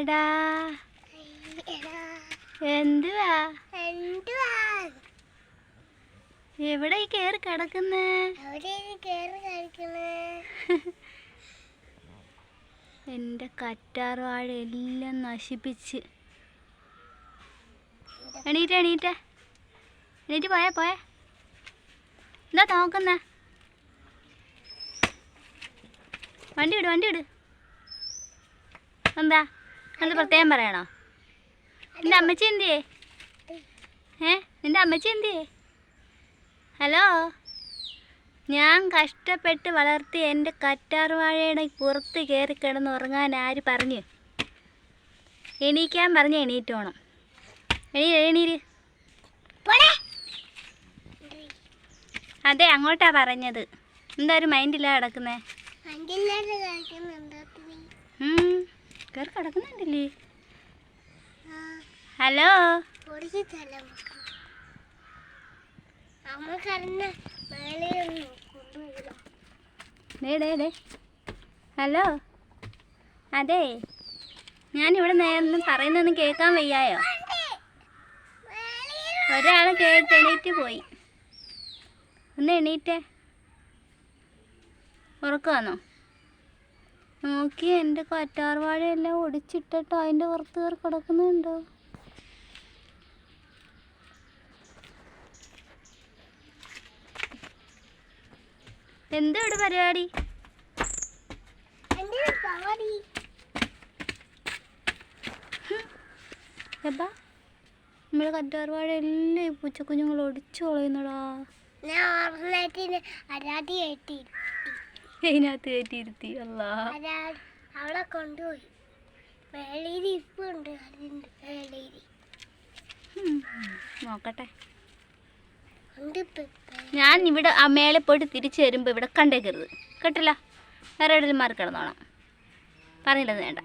എടാ എന്തുവാ? എന്തുവാ എവിടെ ഈ കേറി കിടക്കുന്നേ? എന്റെ കറ്റാർ വാഴ എല്ലാം നശിപ്പിച്ച്. എണീറ്റ എണീറ്റ. എണീറ്റ് പോയാ പോയ. എന്താ നോക്കുന്നേ. വണ്ടി വിട് വണ്ടി വിട്. എന്താ? എന്ത് പ്രത്യേകം പറയണോ? നിന്റെ അമ്മച്ചി എന്തിയേ? ഏ? നിന്റെ അമ്മച്ചി എന്തിയേ? ഹലോ? ഞാൻ കഷ്ടപ്പെട്ട് വളർത്തി എന്റെ കറ്റാർവാഴയുടെ പുറത്ത് കയറി കിടന്ന് ഉറങ്ങാൻ ആര് പറഞ്ഞു? എണീക്കാൻ പറഞ്ഞ് എണീറ്റ് വേണം എണീ എണീര്. അതെ അങ്ങോട്ടാ പറഞ്ഞത്. എന്താ ഒരു മൈൻഡില്ല കിടക്കുന്നേ? കയറി കിടക്കുന്നുണ്ടല്ലേ? ഹലോ? ഹലോ? അതെ. ഞാനിവിടെ നേരം പറയുന്നൊന്നും കേൾക്കാൻ വയ്യായോ? ഒരാൾ കേട്ട് എണീറ്റ് പോയി. ഒന്ന് എണീറ്റേ. ഉറക്കമാണോ നോക്കി എന്റെ കറ്റാർവാഴയെല്ലാം ഒടിച്ചിട്ടിട്ടോ അതിന്റെ പുറത്ത് കയറി കിടക്കുന്നുണ്ടോ? എന്താ ഇവിടെ പരിപാടി? എപ്പാ നമ്മുടെ കറ്റാർവാഴ എല്ലാം ഈ പൂച്ചക്കുഞ്ഞുങ്ങൾ ഒടിച്ചു കളയുന്നടാ. ഞാൻ അരാതി കെട്ടി അതിനകത്ത് കയറ്റിയിരുത്തി. അല്ലാ. അവളെ കൊണ്ടുപോയി. വേളേരി ഉം, നോക്കട്ടെ. ഞാൻ ഇവിടെ ആ മേലെ പോയിട്ട് തിരിച്ചു വരുമ്പോൾ ഇവിടെ കണ്ടേക്കരുത്. കേട്ടില്ല? വേറെ എവിടെയും മാറി കിടന്നോണം പറഞ്ഞില്ലെന്ന് വേണ്ട.